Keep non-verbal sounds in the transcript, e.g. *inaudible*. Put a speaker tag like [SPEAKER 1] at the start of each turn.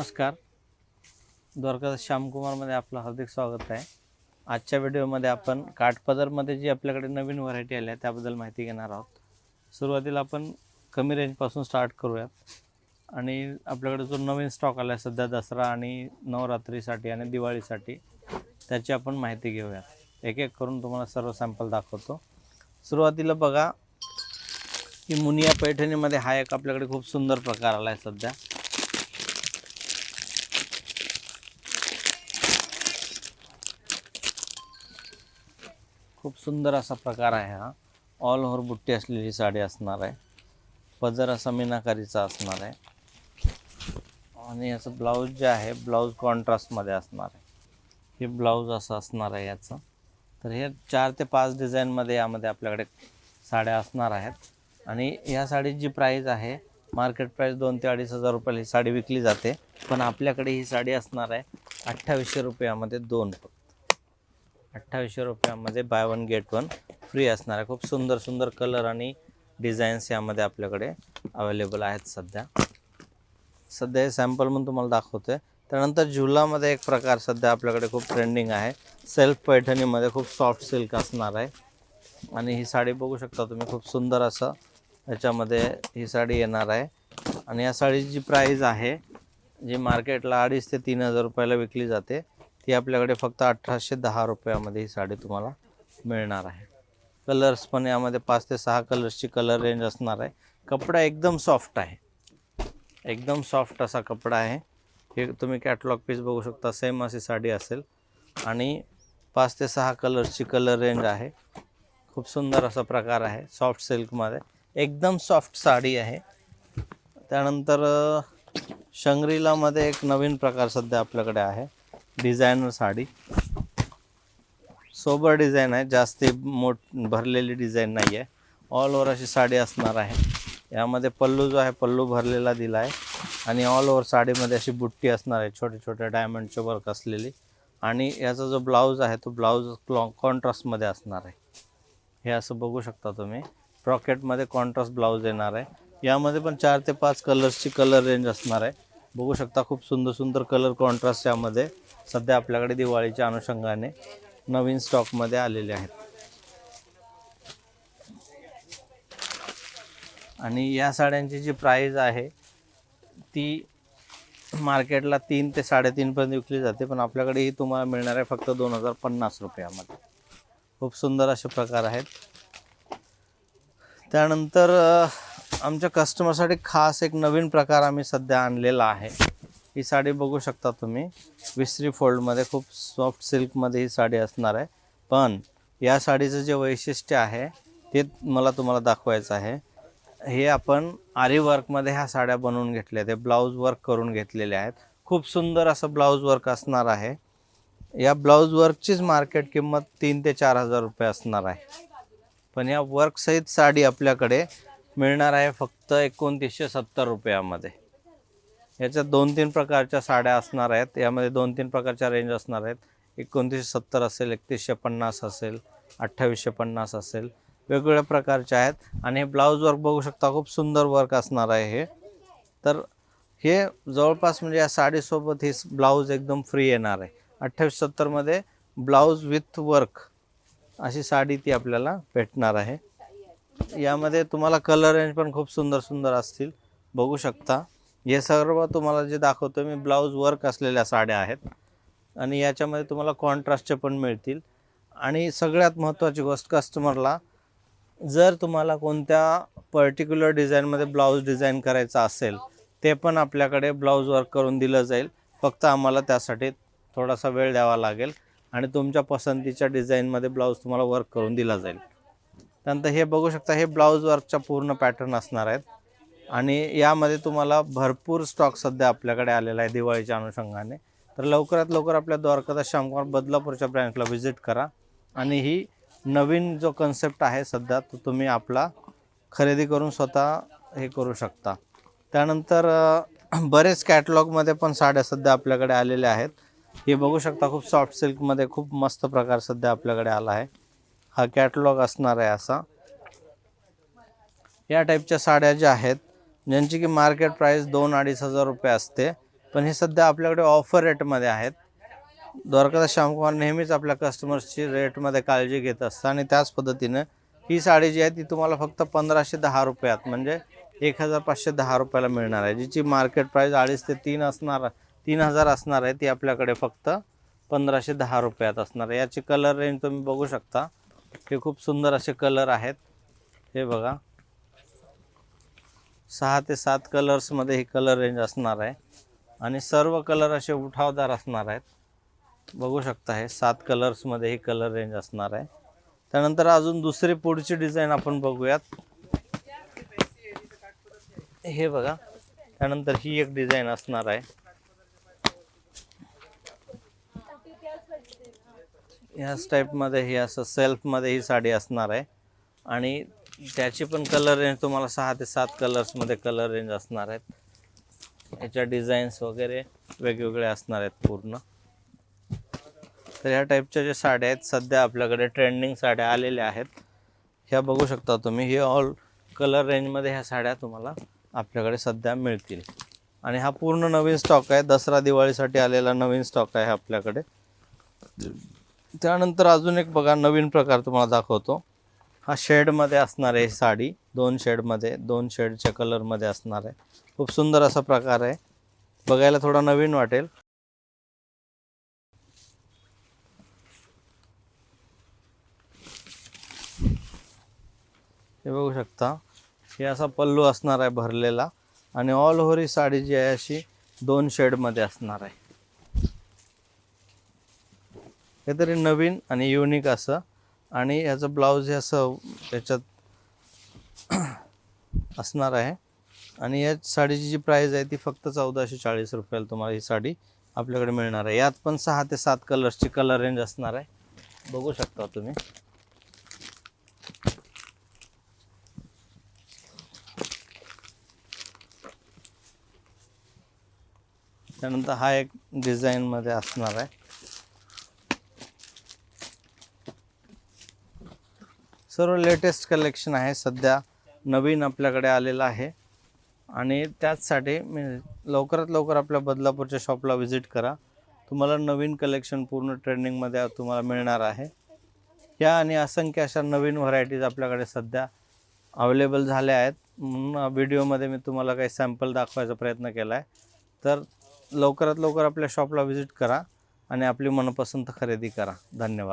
[SPEAKER 1] नमस्कार. द्वारका श्यामकुमारमध्ये आपलं हार्दिक स्वागत आहे. आजच्या व्हिडिओमध्ये आपण काठपदरमध्ये जी आपल्याकडे नवीन व्हरायटी आली आहे त्याबद्दल माहिती घेणार आहोत. सुरुवातीला आपण कमी रेंजपासून स्टार्ट करूयात. आणि आपल्याकडे जो नवीन स्टॉक आला आहे सध्या दसरा आणि नवरात्रीसाठी आणि दिवाळीसाठी त्याची आपण माहिती घेऊयात. एक एक करून तुम्हाला सर्व सॅम्पल दाखवतो. सुरुवातीला बघा की मुनिया पैठणीमध्ये हा एक आपल्याकडे खूप सुंदर प्रकार आला आहे सध्या. खूप सुंदर असा प्रकार आहे हा. ऑल ओव्हर बुट्टी असलेली साडी असणार आहे. पदर असा मीनाकारीचा असणार आहे. आणि याचं ब्लाऊज जे आहे ब्लाऊज कॉन्ट्रास्टमध्ये असणार आहे. हे ब्लाऊज असं असणार आहे याचं. तर हे चार ते पाच डिझाईनमध्ये यामध्ये आपल्याकडे साड्या असणार आहेत. आणि या साडीची जी प्राईज आहे मार्केट प्राईस दोन ते अडीच हजार रुपयाला ही साडी विकली जाते. पण आपल्याकडे ही साडी असणार आहे अठ्ठावीसशे रुपयामध्ये दोन. फक्त अठ्ठावीसशे रुपयामध्ये buy one get one free असणार आहे. खूप सुंदर सुंदर कलर आणि डिझाईन्स यामध्ये आपल्याकडे अवेलेबल आहेत सध्या. सध्या हे सॅम्पल म्हणून तुम्हाला दाखवतो आहे त्यानंतर झुलामध्ये एक प्रकार सध्या आपल्याकडे खूप ट्रेंडिंग आहे. सेल्फ पैठणीमध्ये खूप सॉफ्ट सिल्क असणार आहे. आणि ही साडी बघू शकता तुम्ही खूप सुंदर असं याच्यामध्ये ही साडी येणार आहे. आणि या साडीची जी प्राईज आहे जी मार्केटला अडीच ते तीन हजार रुपयाला विकली जाते. ती आपल्याकडे फक्त अठराशे दहा रुपयामध्ये ही साडी तुम्हाला मिळणार आहे. कलर्स पण यामध्ये पाच ते सहा कलर्सची कलर रेंज असणार आहे. कपडा एकदम सॉफ्ट आहे. एकदम सॉफ्ट असा कपडा आहे. हे तुम्ही कॅटलॉग पीस बघू शकता सेम अशी साडी असेल. आणि पाच ते सहा कलर्सची कलर रेंज आहे. खूप सुंदर असा प्रकार आहे सॉफ्ट सिल्कमध्ये एकदम सॉफ्ट साडी आहे. त्यानंतर शंग्रीलामध्ये एक नवीन प्रकार सध्या आपल्याकडे आहे. डिझायनर साडी. सोबर डिझाईन आहे जास्ती मोठ भरलेली डिझाईन नाही आहे ऑल ओव्हर अशी साडी असणार आहे. यामध्ये पल्लू जो आहे पल्लू भरलेला दिला आहे आणि ऑल ओव्हर साडीमध्ये अशी बुट्टी असणार आहे छोट्या छोट्या डायमंडचे वर्क असलेली. आणि याचा जो ब्लाऊज आहे तो ब्लाऊज क्लॉ कॉन्ट्रास्टमध्ये असणार आहे. हे असं बघू शकता तुम्ही. प्रॉकेटमध्ये कॉन्ट्रास्ट ब्लाऊज येणार आहे. यामध्ये पण चार ते पाच कलर्सची कलर रेंज असणार आहे. बघू शकता खूप सुंदर सुंदर कलर कॉन्ट्रास्ट यामध्ये सध्या आपल्याकडे दिवाळीच्या अनुषंगाने नवीन स्टॉकमध्ये आलेले आहेत. आणि या साड्यांची जी प्राईज आहे ती मार्केटला तीन ते साडेतीनपर्यंत विकली जाते पण आपल्याकडे ही तुम्हाला मिळणार आहे फक्त दोन हजार पन्नास रुपयामध्ये. खूप सुंदर असे प्रकार आहेत. त्यानंतर आमच्या कस्टमरसाठी खास एक नवीन प्रकार आम्ही सध्या आणलेला आहे. ही साडी बघू शकता तुम्ही. विसरी फोल्डमध्ये खूप सॉफ्ट सिल्कमध्ये ही साडी असणार आहे. पण या साडीचं जे वैशिष्ट्य आहे ते मला तुम्हाला दाखवायचं आहे. हे आपण आरी वर्कमध्ये ह्या साड्या बनवून घेतल्या आहेत. ब्लाऊज वर्क करून घेतलेले आहेत. खूप सुंदर असं ब्लाऊज वर्क असणार आहे. या ब्लाऊज वर्कचीच मार्केट किंमत तीन ते चार हजार रुपये असणार आहे. पण या वर्कसहित साडी आपल्याकडे मिळणार आहे फक्त एकोणतीसशे सत्तर रुपयामध्ये. याच्यात दोन तीन प्रकारच्या साड्या असणार आहेत. यामध्ये दोन तीन प्रकारच्या रेंज असणार आहेत. एकोणतीसशे सत्तर असेल एकतीसशे पन्नास असेल अठ्ठावीसशे पन्नास असेल. वेगवेगळ्या प्रकारच्या आहेत. आणि हे ब्लाऊज वर्क बघू शकता खूप सुंदर वर्क असणार आहे हे. तर हे जवळपास म्हणजे या साडीसोबत ही ब्लाऊज एकदम फ्री येणार आहे. अठ्ठावीस सत्तरमध्ये ब्लाऊज विथ वर्क अशी साडी ती आपल्याला भेटणार आहे. यामध्ये तुम्हाला कलर रेंज पण खूप सुंदर सुंदर असतील. बघू शकता. हे सर्व तुम्हाला जे दाखवतो मी ब्लाऊज वर्क असलेल्या साड्या आहेत. आणि याच्यामध्ये तुम्हाला कॉन्ट्रास्टचे पण मिळतील. आणि सगळ्यात महत्त्वाची गोष्ट कस्टमरला जर तुम्हाला कोणत्या पर्टिक्युलर डिझाईनमध्ये ब्लाऊज डिझाईन करायचा असेल ते पण आपल्याकडे ब्लाऊज वर्क करून दिलं जाईल. फक्त आम्हाला त्यासाठी थोडासा वेळ द्यावा लागेल. आणि तुमच्या पसंतीच्या डिझाईनमध्ये ब्लाऊज तुम्हाला वर्क करून दिला जाईल. त्यानंतर हे बघू शकता हे ब्लाऊज वर्कचा पूर्ण पॅटर्न असणार आहेत. आणि यामध्ये तुम्हाला भरपूर स्टॉक सध्या आपल्याकडे आलेला आहे दिवाळीच्या अनुषंगाने. तर लवकरात लवकर आपल्या द्वारकादास श्यामकुमार बदलापूरच्या ब्रँचला व्हिजिट करा. आणि ही नवीन जो कन्सेप्ट आहे सध्या तो तुम्ही आपला खरेदी करून स्वतः हे करू शकता. त्यानंतर बरेच कॅटलॉगमध्ये पण साड्या सध्या आपल्याकडे आलेल्या आहेत. हे बघू शकता खूप सॉफ्ट सिल्कमध्ये खूप मस्त प्रकार सध्या आपल्याकडे आला आहे. हा कॅटलॉग असणार आहे असा. या टाईपच्या साड्या ज्या आहेत ज्यांची की मार्केट प्राईस दोन अडीच हजार रुपये असते पण हे सध्या आपल्याकडे ऑफर रेटमध्ये आहेत. द्वारकादास श्यामकुमार नेहमीच आपल्या कस्टमर्सची रेटमध्ये काळजी घेत असतं आणि त्याच पद्धतीनं ही साडी जी आहे ती तुम्हाला फक्त पंधराशे दहा रुपयात म्हणजे एक हजार पाचशे दहा रुपयाला मिळणार आहे. जिची मार्केट प्राईस अडीच ते तीन असणार तीन हजार असणार आहे ती आपल्याकडे फक्त पंधराशे दहा रुपयात असणार आहे. याची कलर रेंज तुम्ही बघू शकता. हे खूप सुंदर असे कलर आहेत. हे बघा. सहा ते सात कलर्समध्ये ही कलर रेंज असणार आहे. आणि सर्व कलर असे उठावदार असणार आहेत. बघू शकता हे सात कलर्समध्ये ही कलर रेंज असणार आहे. त्यानंतर अजून दुसरी पुढची डिझाईन आपण बघूयात. हे बघा. त्यानंतर ही एक डिझाईन असणार आहे. ह्याच टाईपमध्ये ही असं सेल्फमध्ये ही साडी असणार आहे. आणि त्याची पण कलर रेंज तुम्हाला सहा ते सात कलर्समध्ये कलर रेंज असणार आहेत. याच्या डिझाईन्स वगैरे वेगवेगळे असणार आहेत पूर्ण. तर ह्या टाईपच्या ज्या साड्या आहेत सध्या आपल्याकडे ट्रेंडिंग साड्या आलेल्या आहेत. ह्या बघू शकता तुम्ही हे ऑल कलर रेंजमध्ये ह्या साड्या तुम्हाला आपल्याकडे सध्या मिळतील. आणि हा पूर्ण नवीन स्टॉक आहे. दसरा दिवाळीसाठी आलेला नवीन स्टॉक आहे आपल्याकडे. त्यानंतर अजून एक बघा नवीन प्रकार तुम्हाला दाखवतो. हा शेडमध्ये असणार आहे साडी. दोन शेडमध्ये दोन शेडच्या कलरमध्ये असणार आहे. खूप सुंदर असा प्रकार आहे. बघायला थोडा नवीन वाटेल. हे बघू शकता हे असा पल्लू असणार आहे भरलेला. आणि ऑल ओव्हर ही साडी जी आहे अशी दोन शेडमध्ये असणार आहे. काहीतरी नवीन आणि युनिक असं. आणि ह्याचं ब्लाऊज हे असं त्याच्यात *clears throat* असणार आहे. आणि या साडीची जी प्राईज आहे ती फक्त चौदाशे चाळीस रुपयाला तुम्हाला ही साडी आपल्याकडे मिळणार आहे. यात पण सहा ते सात कलर्सची कलर रेंज असणार आहे. बघू शकता तुम्ही. त्यानंतर हा एक डिझाईनमध्ये असणार आहे. सर्व लेटेस्ट कलेक्शन आहे. सध्या नवीन आपल्याकडे आलेलं आहे. आणि त्याचसाठी मी लवकरात लवकर आपल्या बदलापूरच्या शॉपला व्हिजिट करा. तुम्हाला नवीन कलेक्शन पूर्ण ट्रेंडिंगमध्ये तुम्हाला मिळणार आहे. या आणि असंख्य अशा नवीन व्हरायटीज आपल्याकडे सध्या अवेलेबल झाल्या आहेत. म्हणून व्हिडिओमध्ये मी तुम्हाला काही सॅम्पल दाखवायचा प्रयत्न केला आहे तर लवकरात लवकर आपल्या शॉपला व्हिजिट करा आणि आपली मनपसंत खरेदी करा. धन्यवाद.